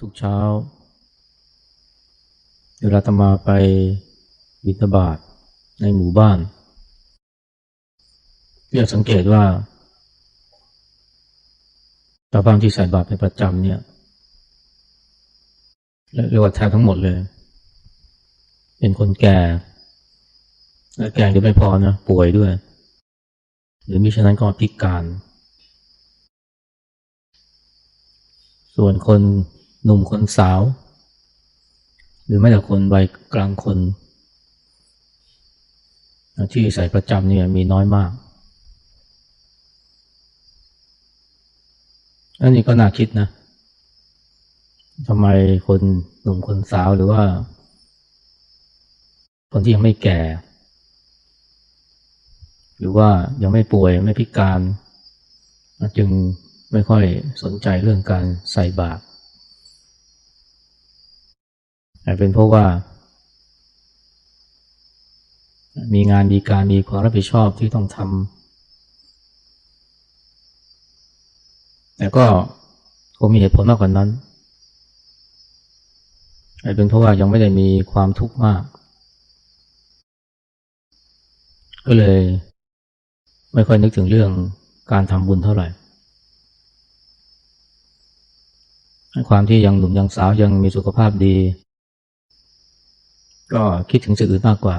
ทุกเช้า เวลาตมาไปบิณฑบาตในหมู่บ้านเรียกสังเกตว่าชาวบ้านที่ใส่บาตรเป็นประจำเนี่ยเรียกว่าแทบทั้งหมดเลย เป็นคนแก่และแก่ยังไม่พอนะป่วยด้วย หรือมิฉะนั้นก็พิการ ส่วนคน หนุ่มคนสาว หรือแม้แต่คนวัยกลางคน ที่ใส่ประจำเนี่ยมีน้อยมากอันนี้ก็น่าคิดนะทำไมคนหนุ่มคนสาวหรือว่า คนที่ยังไม่แก่ หรือว่ายังไม่ป่วยไม่พิการ จึงไม่ค่อยสนใจเรื่องการใส่บาตร อาจเป็นเพราะว่า มีงานมีการมีความรับผิดชอบที่ต้องทำแต่ก็คงมีเหตุผลมากกว่านั้นอาจเป็นเพราะว่ายังไม่ได้มีความทุกข์มาก ก็เลย ไม่ค่อยนึกถึงเรื่องการทำบุญเท่าไหร่ความที่ยังหนุ่มยังสาวยังมีสุขภาพดี ก็คิดถึงสิ่งอื่นมากกว่า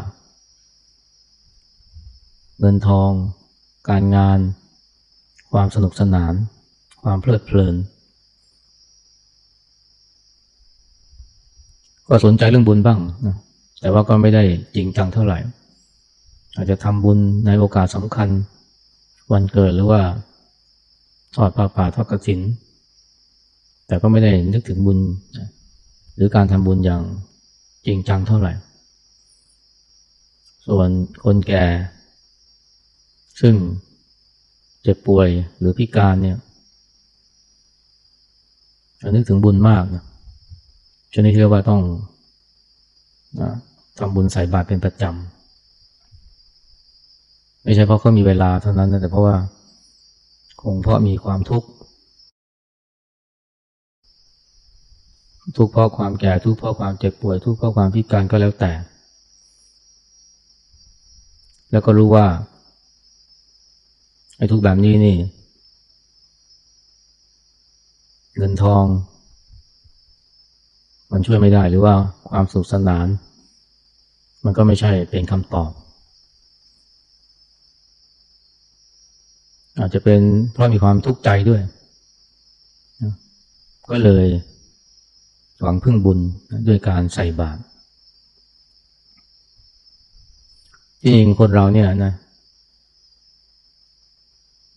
เงินทอง การงาน ความสนุกสนาน ความเพลิดเพลิน ก็สนใจเรื่องบุญบ้างนะแต่ว่าก็ไม่ได้จริงจังเท่าไหร่ อาจจะทำบุญในโอกาสสำคัญ วันเกิดหรือว่าทอดป่าป่าทอดกระถินแต่ก็ไม่ได้นึกถึงบุญ หรือการทำบุญอย่าง จริงจังเท่าไหร่ ส่วนคนแก่ ซึ่งเจ็บป่วยหรือพิการเนี่ยจะนึกถึงบุญมากนะชนิดที่ว่าต้องนะทำบุญใส่บาตรเป็นประจำ ไม่ใช่เพราะเขามีเวลาเท่านั้นนะแต่เพราะว่า คงเพราะมีความทุกข์ ทุกข์เพราะความแก่ทุกข์เพราะความเจ็บป่วย ทุกข์เพราะความพิการก็แล้วแต่ แล้วก็รู้ว่าไอ้ทุกข์แบบนี้นี่ เงินทอง มันช่วยไม่ได้หรือว่าความสุขสนาน มันก็ไม่ใช่เป็นคำตอบ อาจจะเป็นเพราะมีความทุกข์ใจด้วย ก็เลย หวังพึ่งบุญด้วยการใส่บาตรจริงคนเราเนี่ยนะ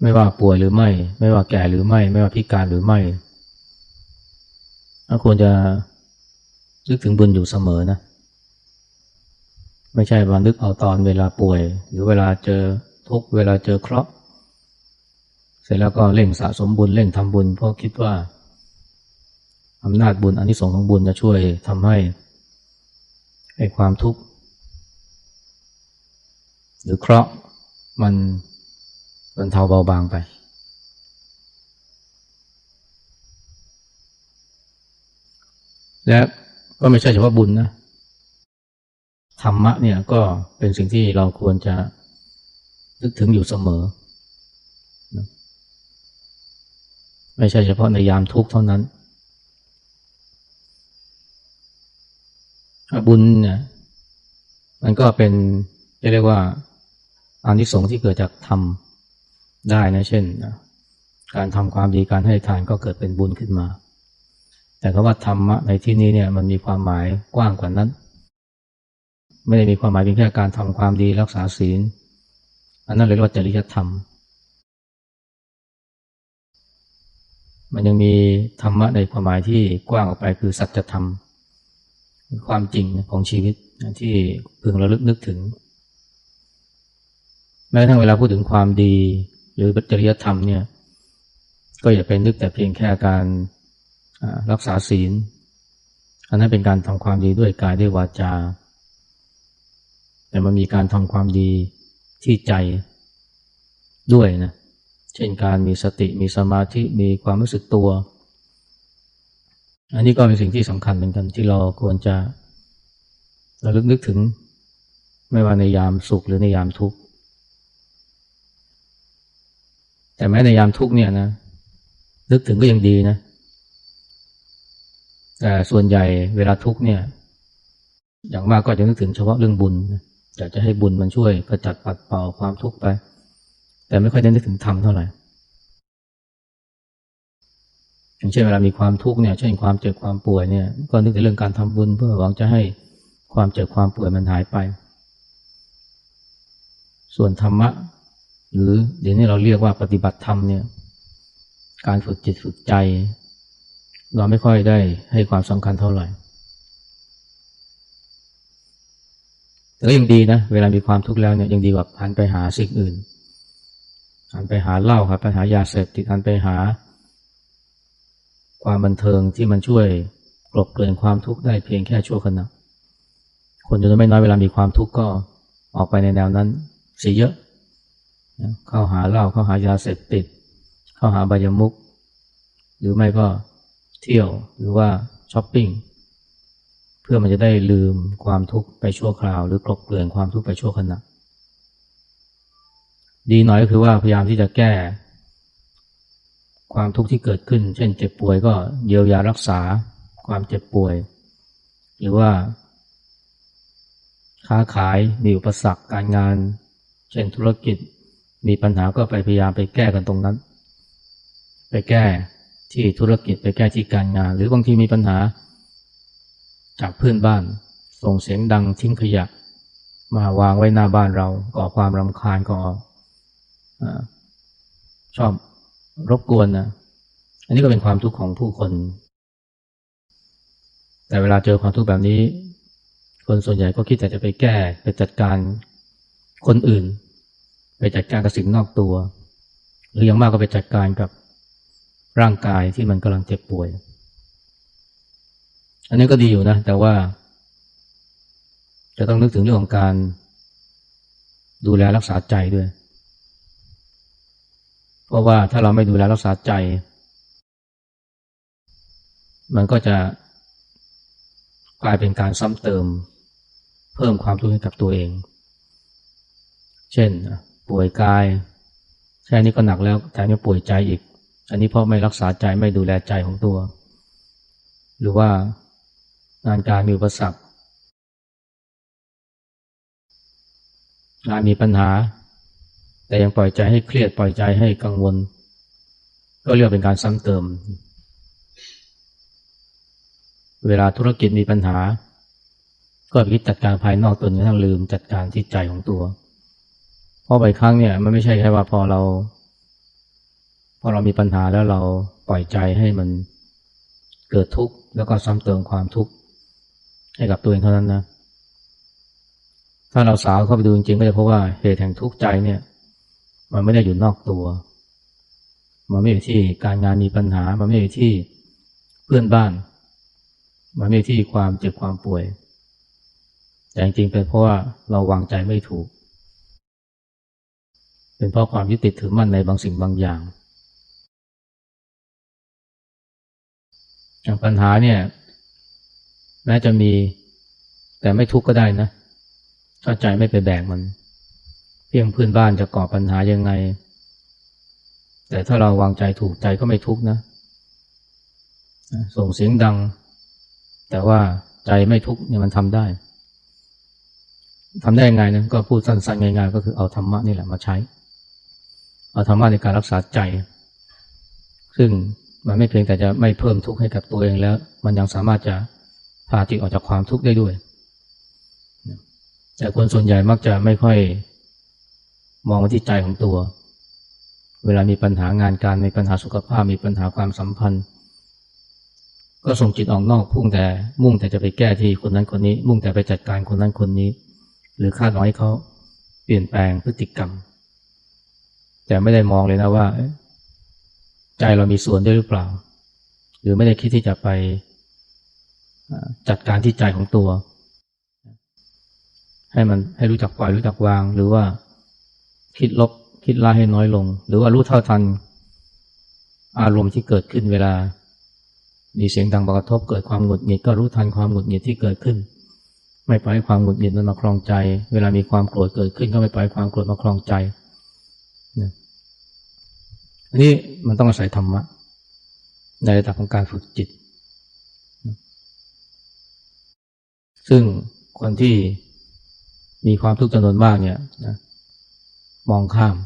ไม่ว่าป่วยหรือไม่ ไม่ว่าแก่หรือไม่ ไม่ว่าพิการหรือไม่ควรจะนึกถึงบุญอยู่เสมอนะ ไม่ใช่วันนึกเอาตอนเวลาป่วย หรือเวลาเจอทุกเวลาเจอเคราะห์เสร็จแล้วก็เร่งสะสมบุญเร่งทำบุญเพราะคิดว่า อำนาจบุญอันที่สองของบุญจะช่วยทำให้ไอ้ความทุกข์หรือเคราะห์มันบรรเทาเบาบางไป และก็ไม่ใช่เฉพาะบุญนะธรรมะเนี่ยก็เป็นสิ่งที่เราควรจะนึกถึงอยู่เสมอ ไม่ใช่เฉพาะในยามทุกข์เท่านั้น บุญเนี่ยมันก็เป็นเรียกว่าอานิสงส์ที่เกิดจากธรรมได้นะ เช่นการทำความดีการให้ทานก็เกิดเป็นบุญขึ้นมา แต่คำว่าธรรมะในที่นี้เนี่ยมันมีความหมายกว้างกว่านั้น ไม่ได้มีความหมายเพียงแค่การทำความดีรักษาศีล อันนั้นเรียกว่าจริยธรรม มันยังมีธรรมะในความหมายที่กว้างออกไปคือสัจธรรม ความจริงของชีวิตที่พึงระลึกนึกถึง แม้ทั้งเวลาพูดถึงความดี หรือจริยธรรมเนี่ย ก็อย่าไปนึกแต่เพียงแค่การรักษาศีล อันนั้นเป็นการทำความดีด้วยกายด้วยวาจา แต่มันมีการทำความดีที่ใจด้วยนะ เช่นการมีสติมีสมาธิมีความรู้สึกตัว อันนี้ก็เป็นสิ่งที่สำคัญเหมือนกันที่เราควรจะระลึกนึกถึง ไม่ว่าในยามสุขหรือในยามทุกข์แต่แม้ในยามทุกข์เนี่ยนะนึกถึงก็ยังดีนะ แต่ส่วนใหญ่เวลาทุกข์เนี่ย อย่างมากก็จะนึกถึงเฉพาะเรื่องบุญอยากจะให้บุญมันช่วยกระจัดปัดเป่าความทุกข์ไป แต่ไม่ค่อยได้นึกถึงธรรมเท่าไหร่ อย่างเช่นเวลามีความทุกข์เนี่ยเช่นความเจ็บความป่วยเนี่ยก็นึกถึงเรื่องการทำบุญเพื่อหวังจะให้ความเจ็บความป่วยมันหายไป ส่วนธรรมะ หรือเดี๋ยวนี้เราเรียกว่าปฏิบัติธรรมเนี่ยการฝึกจิตฝึกใจ เราไม่ค่อยได้ให้ความสำคัญเท่าไหร่แต่ก็ยังดีนะ เวลามีความทุกข์แล้วเนี่ยยังดีกว่าหันไปหาสิ่งอื่นหันไปหาเหล้าครับไปหายาเสพติดหันไปหา ความบันเทิงที่มันช่วยกลบเกลื่อนความทุกข์ได้เพียงแค่ชั่วขณะคนจำนวนไม่น้อยเวลามีความทุกข์ก็ออกไปในแนวนั้นเสียเยอะ เข้าหาเหล้าเข้าหายาเสพติด เข้าหาบายามุก หรือไม่ก็เที่ยวหรือว่าช้อปปิ้งเพื่อมันจะได้ลืมความทุกข์ไปชั่วคราว หรือกลบเกลื่อนความทุกข์ไปชั่วขณะดีหน่อยก็คือว่าพยายามที่จะแก้ ความทุกข์ที่เกิดขึ้น เช่นเจ็บป่วยก็เยียวยารักษาความเจ็บป่วย หรือว่า ค้าขายมีอุปสรรคการงาน เช่นธุรกิจมีปัญหาก็ไปพยายามไปแก้กันตรงนั้น ไปแก้ที่ธุรกิจไปแก้ที่การงาน หรือบางทีมีปัญหา จากเพื่อนบ้าน ส่งเสียงดังทิ้งขยะ มาวางไว้หน้าบ้านเราก่อความรำคาญก่ออชอบ รบกวนนะอันนี้ก็เป็นความทุกข์ของผู้คน แต่เวลาเจอความทุกข์แบบนี้ คนส่วนใหญ่ก็คิดแต่จะไปแก้ไปจัดการคนอื่น ไปจัดการกับสิ่งนอกตัว หรืออย่างมากก็ไปจัดการกับร่างกายที่มันกำลังเจ็บป่วย อันนี้ก็ดีอยู่นะ แต่ว่า จะต้องนึกถึงเรื่องของการดูแลรักษาใจด้วย ราะว่าถ้าเราไม่ดูแลรักษาใจ มันก็จะกลายเป็นการซ้ำเติม เพิ่มความทุกข์ให้กับตัวเอง เช่น ป่วยกายแค่นี้ก็หนักแล้วแถมยังป่วยใจอีก อันนี้เพราะไม่รักษาใจไม่ดูแลใจของตัว หรือว่างานการมีอุปสรรคงานมีปัญหา แต่ยังปล่อยใจให้เครียดปล่อยใจให้กังวล ก็เรียกเป็นการซ้ำเติม เวลาธุรกิจมีปัญหา ก็ไปคิดจัดการภายนอกตนกระทั่งลืมจัดการที่ใจของตัว เพราะบางครั้งเนี่ยมันไม่ใช่แค่ว่าพอเรา พอเรามีปัญหาแล้วเราปล่อยใจให้มันเกิดทุกข์แล้วก็ซ้ำเติมความทุกข์ให้กับตัวเองเท่านั้นนะ ถ้าเราสาวเข้าไปดูจริงๆก็จะพบว่าเหตุแห่งทุกข์ใจเนี่ย มันไม่ได้อยู่นอกตัว มันไม่อยู่ที่การงานมีปัญหา มันไม่อยู่ที่เพื่อนบ้าน มันไม่อยู่ที่ความเจ็บความป่วย แต่จริงๆเป็นเพราะว่าเราวางใจไม่ถูก เป็นเพราะความยึดติดถือมั่นในบางสิ่งบางอย่างอย่างปัญหาเนี่ยแม้จะมีแต่ไม่ทุกข์ก็ได้นะถ้าใจไม่ไปแบกมัน เพียงเพื่อนบ้านจะก่อปัญหายังไง แต่ถ้าเราวางใจถูกใจก็ไม่ทุกข์นะ ส่งเสียงดัง แต่ว่าใจไม่ทุกข์เนี่ยมันทำได้ทำได้ยังไงนะก็พูดสั้นๆง่ายๆก็คือเอาธรรมะนี่แหละมาใช้ เอาธรรมะในการรักษาใจ ซึ่งมันไม่เพียงแต่จะไม่เพิ่มทุกข์ให้กับตัวเองแล้ว มันยังสามารถจะพาจิตออกจากความทุกข์ได้ด้วยแต่คนส่วนใหญ่มักจะไม่ค่อย มองมาที่ใจของตัว เวลามีปัญหางานการมีปัญหาสุขภาพมีปัญหาความสัมพันธ์ ก็ส่งจิตออกนอกพุ่งแต่มุ่งแต่จะไปแก้ที่คนนั้นคนนี้ มุ่งแต่ไปจัดการคนนั้นคนนี้ หรือคาดหวังให้เขาเปลี่ยนแปลงพฤติกรรม แต่ไม่ได้มองเลยนะว่า ใจเรามีส่วนด้วยหรือเปล่า หรือไม่ได้คิดที่จะไปจัดการที่ใจของตัว ให้มันให้รู้จักปล่อยรู้จักวางหรือว่า คิดลบคิดละให้น้อยลง หรือว่ารู้เท่าทัน อารมณ์ที่เกิดขึ้นเวลา มีเสียงดังกระทบเกิดความหงุดหงิดก็รู้ทันความหงุดหงิดที่เกิดขึ้น ไม่ปล่อยความหงุดหงิดมันมาคลองใจ เวลามีความโกรธเกิดขึ้นก็ไม่ปล่อยความโกรธมาคลองใจนะอันนี้มันต้องอาศัยธรรมะในระดับของการฝึกจิต ซึ่งคนที่มีความทุกข์จำนวนมากเนี่ยนะ มองข้าม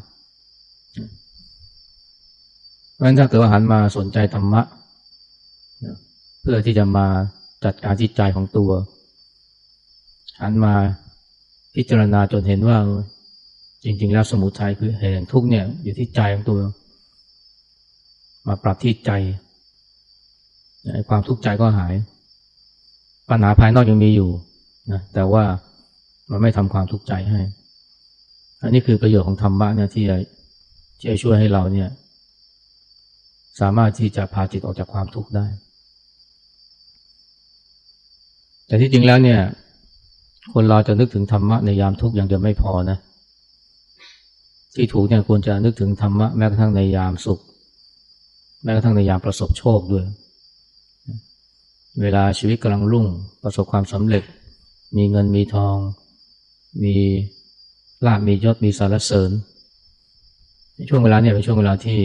เพราะฉะนั้นถ้าเกิดว่าหันมาสนใจธรรมะ เพื่อที่จะมาจัดการจิตใจของตัว หันมาพิจารณาจนเห็นว่า จริง ๆ แล้วสมุทัยคือแห่งทุกเนี่ย อยู่ที่ใจของตัว มาปรับที่ใจความทุกข์ใจก็หาย ปัญหาภายนอกยังมีอยู่นะแต่ว่ามันไม่ทำความทุกข์ใจให้ อันนี้คือประโยชน์ของธรรมะเนี่ยที่จะที่จะช่วยให้เราเนี่ย สามารถที่จะพาจิตออกจากความทุกข์ได้ แต่ที่จริงแล้วเนี่ย คนเราจะนึกถึงธรรมะในยามทุกข์อย่างเดียวไม่พอนะ ที่ถูกเนี่ยควรจะนึกถึงธรรมะแม้กระทั่งในยามสุข แม้กระทั่งในยามประสบโชคด้วย เวลาชีวิตกำลังรุ่งประสบความสำเร็จ มีเงินมีทอง มี ลาบมียศมีสารเสริญในช่วงเวลาเนี่ยเป็นช่วงเวลาที่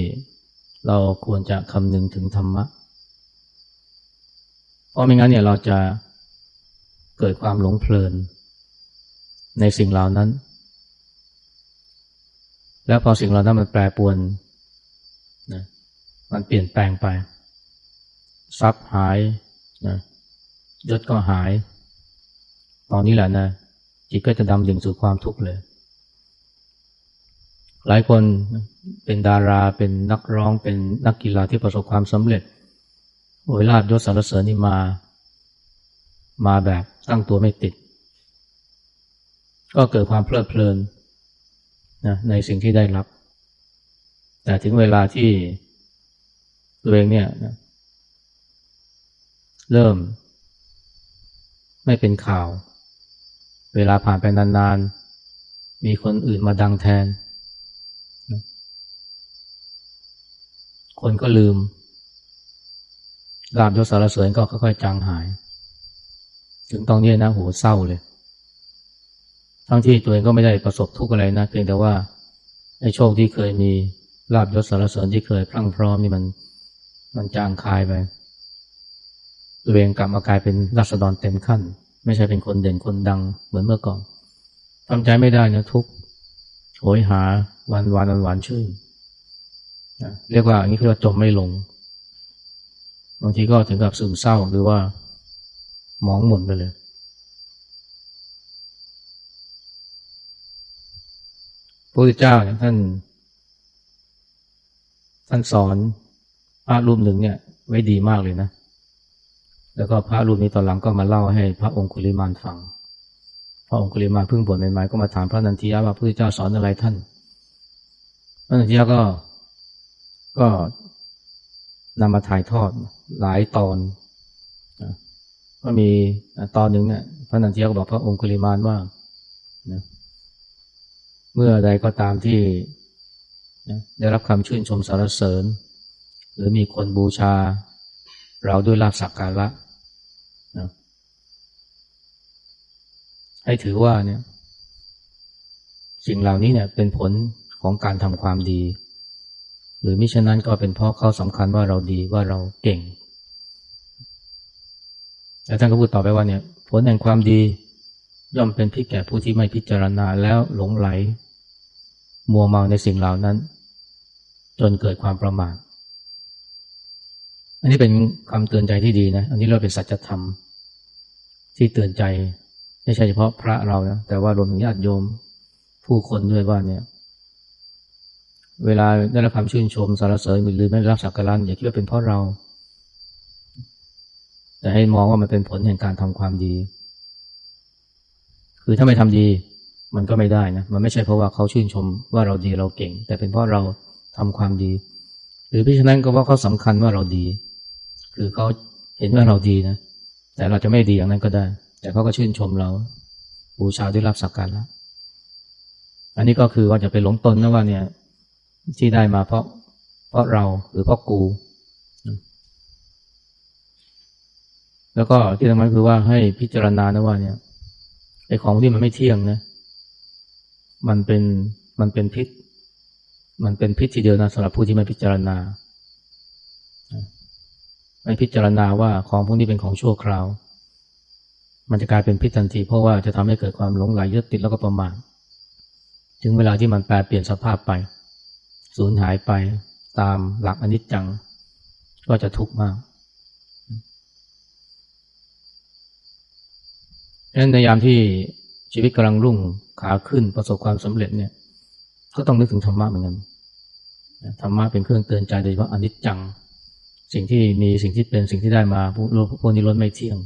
เราควรจะคำนึงถึงธรรมะ เพราะไม่งั้นเนี่ยเราจะเกิดความหลงเพลิน ในสิ่งเหล่านั้น แล้วพอสิ่งเหล่านั้นมันแปรปรวนนะมันเปลี่ยนแปลงไป ทรัพย์หายนะยศก็หาย ตอนนี้แหละนะจิตก็จะดำดิ่งสู่ความทุกข์เลย หลายคนเป็นดาราเป็นนักร้องเป็นนักกีฬาที่ประสบความสำเร็จโอยลาบยศสารเสริญนี่มา มาแบบตั้งตัวไม่ติด ก็เกิดความเพลิดเพลินนะในสิ่งที่ได้รับ แต่ถึงเวลาที่ตัวเองเนี่ยนะเริ่ม ไม่เป็นข่าว เวลาผ่านไปนานๆ มีคนอื่นมาดังแทน คนก็ลืมลาบยศสารเสริญก็ค่อยๆจางหาย ถึงตอนนี้นะโหเศร้าเลย ทั้งที่ตัวเองก็ไม่ได้ประสบทุกข์อะไรนะเพียงแต่ว่าไอ้โชคที่เคยมีลาบยศสารเสริญที่เคยพรั่งพร้อมนี่มันมันจางคายไปตัวเองกลับมากลายเป็นรัษฎรเต็มขั้น ไม่ใช่เป็นคนเด่นคนดังเหมือนเมื่อก่อนทำใจไม่ได้นะทุกโหยหาวันวานวันหวานชื่น เรียกว่าอย่างนี้คือว่าจมไม่ลง บางทีก็ถึงกับซึมเศร้าหรือว่า มองหม่นไปเลย พระพุทธเจ้าเนี่ยท่านท่านสอนพระรูปหนึ่งเนี่ย ไว้ดีมากเลยนะ แล้วก็พระรูปนี้ตอนหลังก็มาเล่าให้พระองคุลิมานฟัง พระองคุลิมานเพิ่งบวชใหม่ๆก็มาถามพระนันทิยะว่าพระพุทธเจ้าสอนอะไรท่าน พระนันทิยะก็ ก็นำมาถ่ายทอดหลายตอนก็มีตอนหนึ่งเนี่ยพระนันทิยก็บอกพระองคุลิมานว่าเมื่อใดก็ตามที่ได้รับคำชื่นชมสรรเสริญ หรือมีคนบูชา เราด้วยลาภสักการะนะให้ถือว่าเนี่ย สิ่งเหล่านี้เนี่ยเป็นผลของการทำความดี หรือมิฉะนั้นก็เป็นเพราะเขาสำคัญว่าเราดีว่าเราเก่งแล้วท่านก็พูดต่อไปว่าเนี่ยผลแห่งความดีย่อมเป็นพิษแก่ผู้ที่ไม่พิจารณาแล้วหลงไหล มัวเมาในสิ่งเหล่านั้น จนเกิดความประมาทอันนี้เป็นคำเตือนใจที่ดีนะ อันนี้เราเป็นสัจธรรม ที่เตือนใจ ไม่ใช่เฉพาะพระเรานะแต่ว่ารวมถึงญาติโยม ผู้คนด้วยว่าเนี่ย เวลาได้รับคำชื่นชมสารเสริญหรือไม่ได้รับสักการะอย่าคิดว่าเป็นเพราะเรา แต่ให้มองว่ามันเป็นผลแห่งการทำความดี คือถ้าไม่ทำดี มันก็ไม่ได้นะมันไม่ใช่เพราะว่าเขาชื่นชมว่าเราดีเราเก่ง แต่เป็นเพราะเราทำความดี หรือพิฉะนั้นก็ว่าเขาสำคัญว่าเราดี คือเขาเห็นว่าเราดีนะแต่เราจะไม่ดีอย่างนั้นก็ได้ แต่เขาก็ชื่นชมเรา บูชาด้วยรับสักการะอันนี้ก็คือว่าจะไปหลงตนนะว่าเนี่ย ที่ได้มาเพราะเพราะเราหรือเพราะกู แล้วก็ที่สำคัญคือว่าให้พิจารณานะว่าเนี่ยไอ้ของที่มันไม่เที่ยงนะมันเป็นมันเป็นพิษ มันเป็นพิษทีเดียวนะสำหรับผู้ที่ไม่พิจารณาไม่พิจารณาว่าของพวกนี้เป็นของชั่วคราว มันจะกลายเป็นพิษทันที เพราะว่าจะทำให้เกิดความหลงไหลยึดติดแล้วก็ประมาทถึงเวลาที่มันแปลเปลี่ยนสภาพไป สูญหายไปตามหลักอนิจจัง ก็จะทุกข์มากดังนั้นในยามที่ชีวิตกำลังรุ่งขาขึ้นประสบความสำเร็จเนี่ย ก็ต้องนึกถึงธรรมะเหมือนกันธรรมะเป็นเครื่องเตือนใจโดยเฉพาะอนิจจัง สิ่งที่มีสิ่งที่เป็นสิ่งที่ได้มาพวกพวกนี้ล้นไม่เที่ยง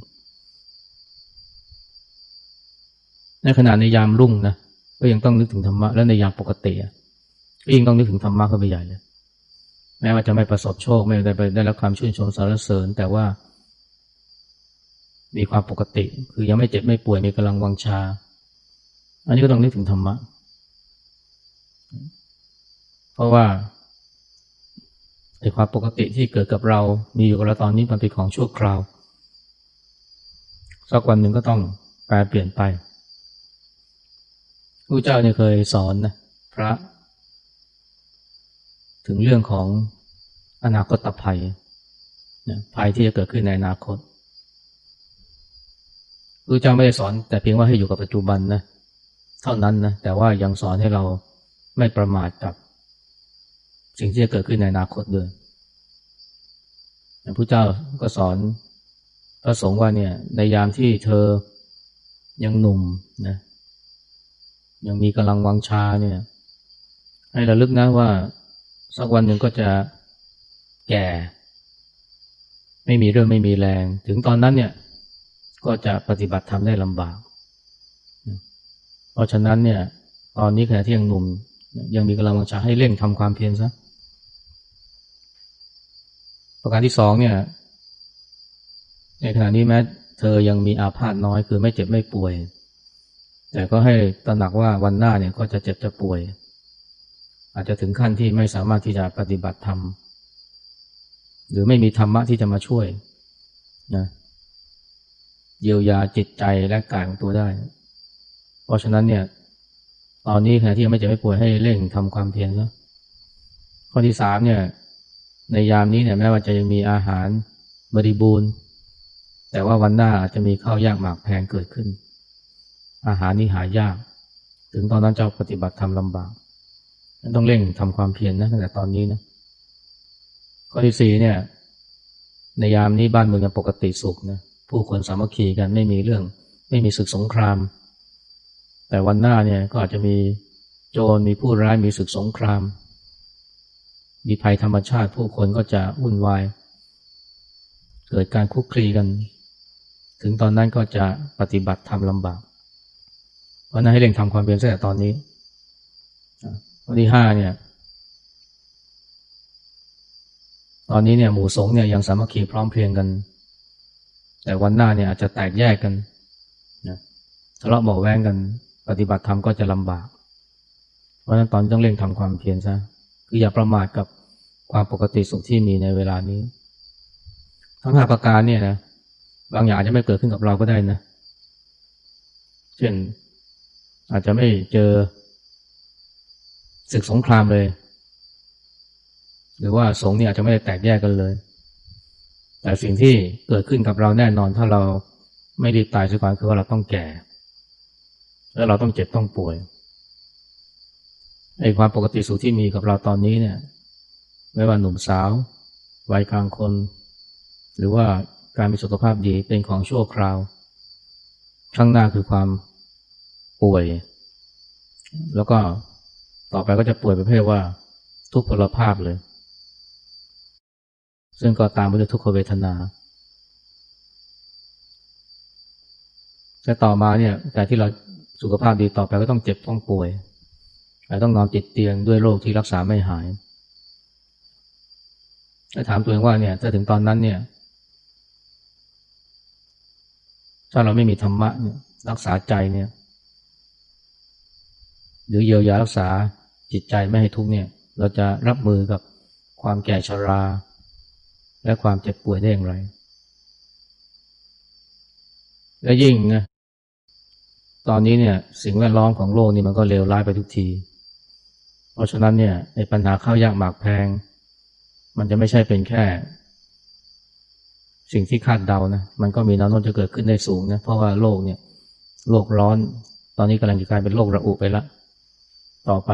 ในขณะในยามรุ่งนะก็ยังต้องนึกถึงธรรมะและในยามปกติก็ ยิ่งต้องนึกถึงธรรมะเข้าไปใหญ่เลยแม้ว่าจะไม่ประสบโชค ไม่ได้ไปได้รับความชื่นชมสรรเสริญ แต่ว่า มีความปกติ คือยังไม่เจ็บไม่ป่วยมีกำลังวังชา อันนี้ก็ต้องนึกถึงธรรมะ เพราะว่าไอ้ความปกติที่เกิดกับเรา มีอยู่กับเราตอนนี้มันเป็นของชั่วคราวสักวันหนึ่งก็ต้องแปลเปลี่ยนไปพระเจ้าเนี่ยเคยสอนนะพระ ถึงเรื่องของอนาคตภัยภัยที่จะเกิดขึ้นในอนาคตพระเจ้าไม่ได้สอน แต่เพียงว่าให้อยู่กับปัจจุบันนะเท่านั้นนะแต่ว่ายังสอนให้เราไม่ประมาทกับ สิ่งที่จะเกิดขึ้นในอนาคตด้วยพระเจ้าก็สอนพระสงฆ์ว่าเนี่ยในยามที่เธอยังหนุ่มนะยังมีกำลังวังชาเนี่ย ให้ระลึกนะว่า สักวันหนึ่งก็จะแก่ ไม่มีเรื่องไม่มีแรง ถึงตอนนั้นเนี่ย ก็จะปฏิบัติทำได้ลำบาก เพราะฉะนั้นเนี่ย ตอนนี้ขณะที่ยังหนุ่ม ยังมีกำลังวังชาให้เร่งทำความเพียรซะประการที่สองเนี่ย ในขณะนี้แม้เธอยังมีอาพาธน้อยคือไม่เจ็บไม่ป่วย แต่ก็ให้ตระหนักว่าวันหน้าเนี่ยก็จะเจ็บจะป่วย อาจจะถึงขั้นที่ไม่สามารถที่จะปฏิบัติธรรม หรือไม่มีธรรมะที่จะมาช่วยนะเยียวยาจิตใจและกายของตัวได้ เพราะฉะนั้นเนี่ย ตอนนี้ขณะที่ยังไม่เจ็บไม่ป่วยให้เร่งทำความเพียรซะข้อที่สามเนี่ย ในยามนี้เนี่ยแม้ว่าจะยังมีอาหารบริบูรณ์ แต่ว่าวันหน้าอาจจะมีข้าวยากหมากแพงเกิดขึ้น อาหารนี่หายาก ถึงตอนนั้นจ้าปฏิบัติทำลำบาก ต้องเร่งทำความเพียรนนะตั้งแต่ตอนนี้นะข้อที่สี่เนี่ย ในยามนี้บ้านเมืองยังปกติสุขนะผู้คนสามัคคีกันไม่มีเรื่อง ไม่มีศึกสงคราม แต่วันหน้าเนี่ยก็อาจจะมีโจรมีผู้ร้ายมีศึกสงคราม มีภัยธรรมชาติผู้คนก็จะวุ่นวาย เกิดการคุกคลีกัน ถึงตอนนั้นก็จะปฏิบัติทำลำบากเพราะนั้นให้เร่งทำความเพียรตั้งแต่ตอนนี้ ข้อที่ห้าเนี่ย ตอนนี้เนี่ยหมู่สงเนี่ยยังสามัคคีพร้อมเพรียงกัน แต่วันหน้าเนี่ยอาจจะแตกแยกกันนะทะเลาะเบาแวงกัน ปฏิบัติธรรมก็จะลำบาก เพราะฉะนั้นตอนต้องเร่งทำความเพียรซะคืออย่าประมาทกับความปกติสุขที่มีในเวลานี้ ทั้งห้าประการเนี่ยนะบางอย่างจะไม่เกิดขึ้นกับเราก็ได้นะ เช่น อาจจะไม่เจอ ศึกสงครามเลย หรือว่าสงฆ์นี่อาจจะไม่ได้แตกแยกกันเลย แต่สิ่งที่เกิดขึ้นกับเราแน่นอนถ้าเราไม่รีบตายสักก่อนคือว่าเราต้องแก่ แล้วเราต้องเจ็บต้องป่วยไอ้ความปกติสุขที่มีกับเราตอนนี้เนี่ย ไม่ว่าหนุ่มสาววัยกลางคน หรือว่าการมีสุขภาพดีเป็นของชั่วคราว ข้างหน้าคือความป่วย แล้วก็ ต่อไปก็จะป่วยประเภทว่าทุกพลภาพเลย ซึ่งก็ตามไปด้วยทุกขเวทนาแต่ต่อมาเนี่ยแต่ที่เราสุขภาพดีต่อไปก็ต้องเจ็บต้องป่วยอาจต้องนอนติดเตียงด้วยโรคที่รักษาไม่หายถ้าถามตัวเองว่าเนี่ยถ้าถึงตอนนั้นเนี่ย ถ้าเราไม่มีธรรมะเนี่ยรักษาใจเนี่ย หรือเยียวยารักษา จิตใจไม่ให้ทุกข์เนี่ย เราจะรับมือกับความแก่ชรา และความเจ็บป่วยได้อย่างไร และยิ่งนะตอนนี้เนี่ยสิ่งแวดล้อมของโลกนี่มันก็เลวร้ายไปทุกที เพราะฉะนั้นเนี่ยในปัญหาข้าวยากหมากแพง มันจะไม่ใช่เป็นแค่ สิ่งที่คาดเดานะมันก็มีแนวโน้มจะเกิดขึ้นได้สูงนะเพราะว่าโลกเนี่ยโลกร้อน ตอนนี้กำลังจะกลายเป็นโลกระอุไปแล้ว ต่อไป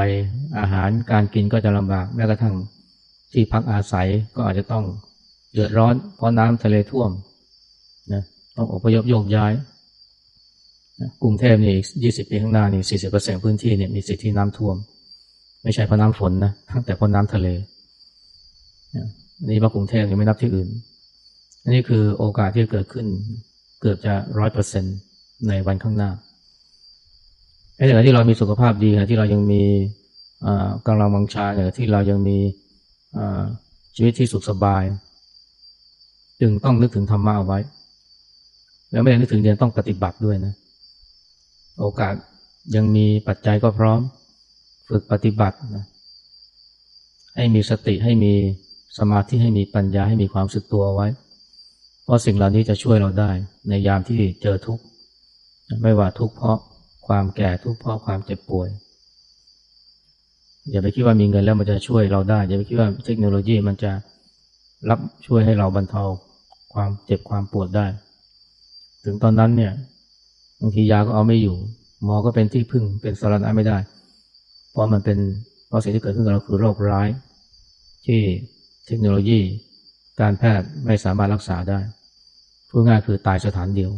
อาหารการกินก็จะลำบากแม้กระทั่งที่พักอาศัยก็อาจจะต้องเดือดร้อนเพราะน้ำทะเลท่วมนะต้องอพยพโยกย้ายกรุงเทพนี่ยี่สิบปีข้างหน้านี่สี่สิบเปอร์เซ็นพื้นที่เนี่ยมีสิทธิน้ำท่วม ไม่ใช่เพราะน้ำฝนนะแต่เพราะน้ำทะเลนี่ว่ากรุงเทพยังไม่นับที่อื่นอันนี้คือโอกาสที่เกิดขึ้นเกือบจะร้อยเปอร์เซ็นในวันข้างหน้า ในขณะที่เรามีสุขภาพดีนะที่เรายังมีกำลังวังชาเนี่ยที่เรายังมีชีวิตที่สุขสบาย จึงต้องนึกถึงธรรมะเอาไว้ แล้วไม่ได้นึกถึงเรียนต้องปฏิบัติด้วยนะ โอกาสยังมีปัจจัยก็พร้อม ฝึกปฏิบัตินะให้มีสติให้มีสมาธิให้มีปัญญาให้มีความสึกตัวไว้ เพราะสิ่งเหล่านี้จะช่วยเราได้ในยามที่เจอทุกข์ไม่ว่าทุกข์เพราะ ความแก่ทุกข์เพราะความเจ็บป่วย อย่าไปคิดว่ามีเงินแล้วมันจะช่วยเราได้ อย่าไปคิดว่าเทคโนโลยีมันจะรับช่วยให้เราบรรเทาความเจ็บความปวดได้ ถึงตอนนั้นเนี่ยบางทียาก็เอาไม่อยู่ หมอก็เป็นที่พึ่งเป็นสารณะไม่ได้ เพราะมันเป็นเพราะสิ่งที่เกิดขึ้นกับเราคือโรคร้าย ที่เทคโนโลยี การแพทย์ไม่สามารถรักษาได้พูดง่ายคือตายสถานเดียว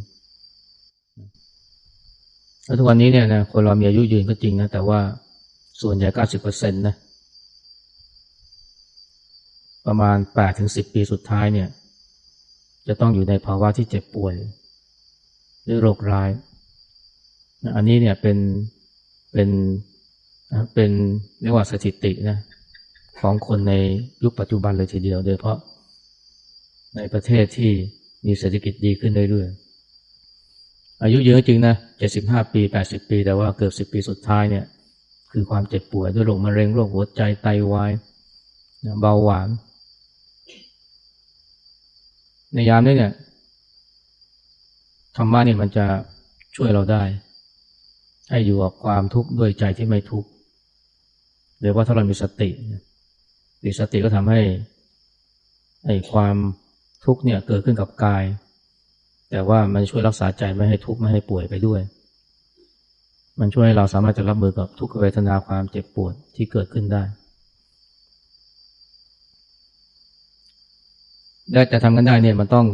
แล้วทุกวันนี้เนี่ยนะคนเรามีอายุยืนก็จริงนะแต่ว่าส่วนใหญ่เก้าสิบเปอร์เซ็นต์นะประมาณแปดถึงสิบปีสุดท้ายเนี่ยจะต้องอยู่ในภาวะที่เจ็บป่วย หรือโรคร้าย อันนี้เนี่ยเป็นเป็นเป็นเรียกว่าสถิตินะของคนในยุคปัจจุบันเลยทีเดียว โดยเพราะในประเทศที่มีเศรษฐกิจดีขึ้นเรื่อยๆ อายุเยอะจริงนะเจ็ดสิบห้าปีแปดสิบปี แต่ว่าเกือบสิบปีสุดท้ายเนี่ย คือความเจ็บป่วยด้วยโรคมะเร็งโรคหัวใจไตวายเบาหวาน ในยามนี้เนี่ยธรรมะเนี่ยมันจะช่วยเราได้ ให้อยู่กับความทุกข์ด้วยใจที่ไม่ทุกข์หรือว่าถ้าเรามีสติมีสติก็ทำให้ไอ้ความทุกข์เนี่ยเกิดขึ้นกับกาย แต่ว่ามันช่วยรักษาใจไม่ให้ทุกข์ไม่ให้ป่วยไปด้วย มันช่วยให้เราสามารถจะรับมือกับทุกขเวทนาความเจ็บปวดที่เกิดขึ้นได้ ได้แต่ทำกันได้เนี่ยมันต้อง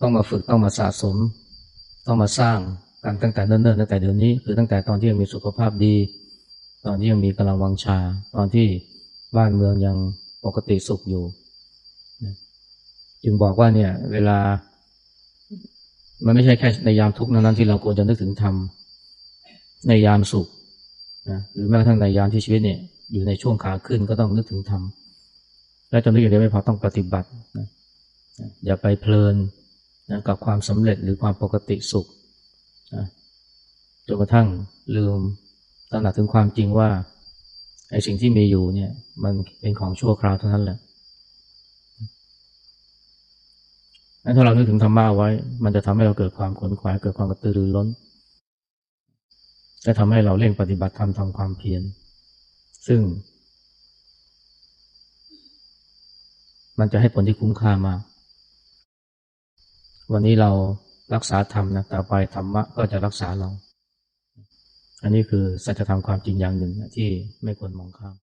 ต้องมาฝึกต้องมาสะสม ต้องมาสร้างกันตั้งแต่เนิ่นๆตั้งแต่เดี๋ยวนี้คือตั้งแต่ตอนที่ยังมีสุขภาพดี ตอนที่ยังมีกำลังวังชา ตอนที่บ้านเมืองยังปกติสุขอยู่ จึงบอกว่าเนี่ยเวลา มันไม่ใช่แค่ในยามทุกข์นั้นที่เราควรจะนึกถึงธรรมในยามสุขนะหรือแม้กระทั่งในยามที่ชีวิตเนี่ยอยู่ในช่วงขาขึ้นก็ต้องนึกถึงธรรมและจนนึกอย่างเดียวไม่พอต้องปฏิบัตินะอย่าไปเพลินนะกับความสำเร็จหรือความปกติสุขนะจนกระทั่งลืมตระหนักถึงความจริงว่าไอ้สิ่งที่มีอยู่เนี่ยมันเป็นของชั่วคราวเท่านั้นแหละ ถ้าเรานึกถึงธรรมะไว้ มันจะทำให้เราเกิดความขนขวายเกิดความกระตือรือร้นจะทำให้เราเร่งปฏิบัติธรรมทำความเพียร ซึ่ง มันจะให้ผลที่คุ้มค่ามาก วันนี้เรารักษาธรรมนะต่อไปธรรมะก็จะรักษาเรา อันนี้คือสัจธรรมความจริงอย่างหนึ่งที่ไม่ควรมองข้าม